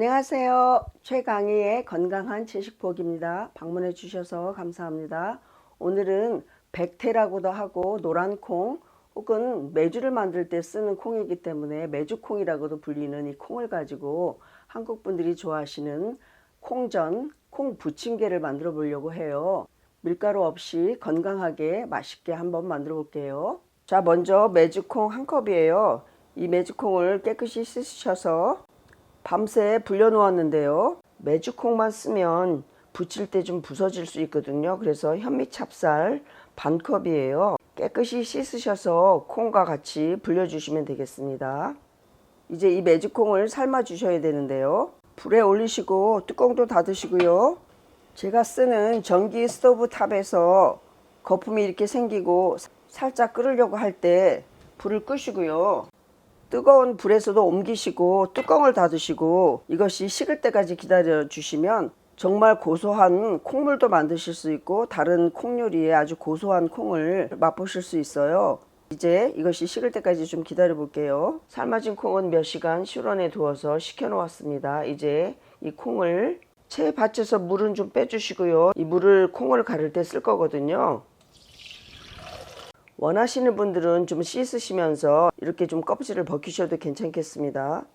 안녕하세요. 최강희의 건강한 채식복입니다. 방문해 주셔서 감사합니다. 오늘은 백태라고도 하고 노란 콩 혹은 메주를 만들 때 쓰는 콩이기 때문에 메주콩이라고도 불리는 이 콩을 가지고 한국 분들이 좋아하시는 콩전, 콩 부침개를 만들어 보려고 해요. 밀가루 없이 건강하게 맛있게 한번 만들어 볼게요. 자, 먼저 메주콩 한 컵이에요. 이 메주콩을 깨끗이 씻으셔서 밤새 불려 놓았는데요. 메주콩만 쓰면 부칠 때 좀 부서질 수 있거든요. 그래서 현미 찹쌀 반 컵이에요. 깨끗이 씻으셔서 콩과 같이 불려 주시면 되겠습니다. 이제 이 메주콩을 삶아 주셔야 되는데요. 불에 올리시고 뚜껑도 닫으시고요. 제가 쓰는 전기 스토브 탑에서 거품이 이렇게 생기고 살짝 끓으려고 할 때 불을 끄시고요. 뜨거운 불에서도 옮기시고 뚜껑을 닫으시고 이것이 식을 때까지 기다려 주시면 정말 고소한 콩물도 만드실 수 있고 다른 콩 요리에 아주 고소한 콩을 맛보실 수 있어요. 이제 이것이 식을 때까지 좀 기다려 볼게요. 삶아진 콩은 몇 시간 실온에 두어서 식혀 놓았습니다. 이제 이 콩을 체에 받쳐서 물은 좀 빼주시고요. 이 물을 콩을 가를 때 쓸 거거든요. 원하시는 분들은 좀 씻으시면서 이렇게 좀 껍질을 벗기셔도 괜찮겠습니다.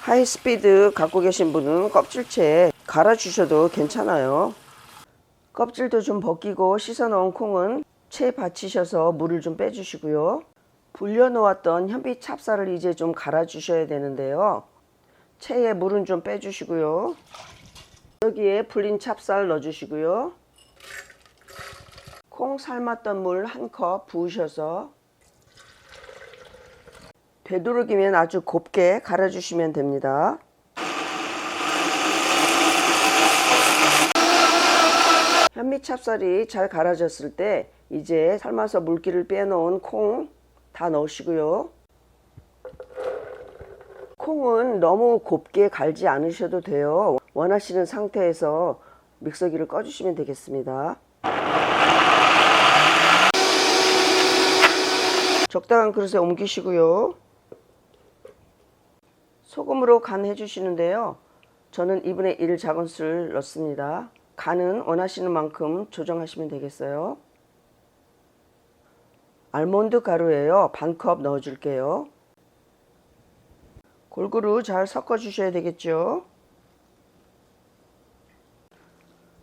하이스피드 갖고 계신 분은 껍질째 갈아주셔도 괜찮아요. 껍질도 좀 벗기고 씻어 놓은 콩은 체에 받치셔서 물을 좀 빼주시고요. 불려 놓았던 현미 찹쌀을 이제 좀 갈아주셔야 되는데요. 체에 물은 좀 빼주시고요. 여기에 불린 찹쌀 넣어주시고요. 콩 삶았던 물 한 컵 부으셔서 되도록이면 아주 곱게 갈아주시면 됩니다. 현미 찹쌀이 잘 갈아졌을 때 이제 삶아서 물기를 빼놓은 콩 다 넣으시고요. 콩은 너무 곱게 갈지 않으셔도 돼요. 원하시는 상태에서 믹서기를 꺼주시면 되겠습니다. 적당한 그릇에 옮기시고요. 소금으로 간 해 주시는데요. 저는 2분의 1 작은술 넣습니다. 간은 원하시는 만큼 조정하시면 되겠어요. 알몬드 가루예요. 반 컵 넣어줄게요. 골고루 잘 섞어 주셔야 되겠죠.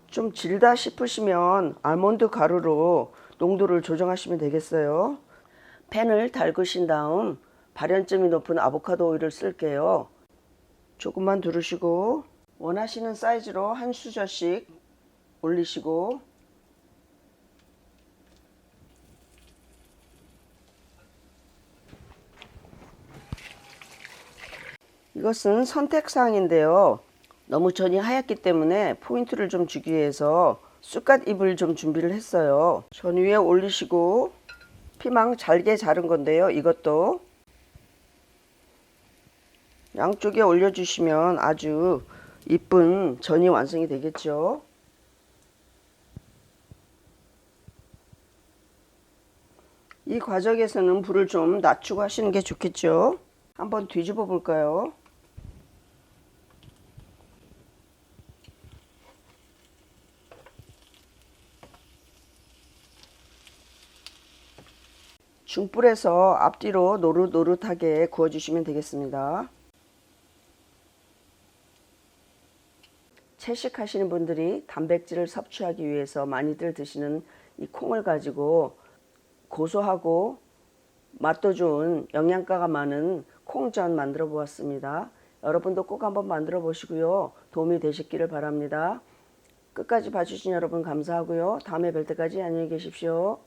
좀 질다 싶으시면 알몬드 가루로 농도를 조정하시면 되겠어요. 팬을 달구신 다음 발연점이 높은 아보카도 오일을 쓸게요. 조금만 두르시고 원하시는 사이즈로 한 수저씩 올리시고 이것은 선택사항인데요. 너무 전이 하얗기 때문에 포인트를 좀 주기 위해서 쑥갓 잎을 좀 준비를 했어요. 전 위에 올리시고 피망 잘게 자른 건데요. 이것도 양쪽에 올려주시면 아주 이쁜 전이 완성이 되겠죠. 이 과정에서는 불을 좀 낮추고 하시는 게 좋겠죠. 한번 뒤집어 볼까요? 중불에서 앞뒤로 노릇노릇하게 구워주시면 되겠습니다. 채식하시는 분들이 단백질을 섭취하기 위해서 많이들 드시는 이 콩을 가지고 고소하고 맛도 좋은 영양가가 많은 콩전 만들어 보았습니다. 여러분도 꼭 한번 만들어 보시고요. 도움이 되셨기를 바랍니다. 끝까지 봐주신 여러분 감사하고요. 다음에 뵐 때까지 안녕히 계십시오.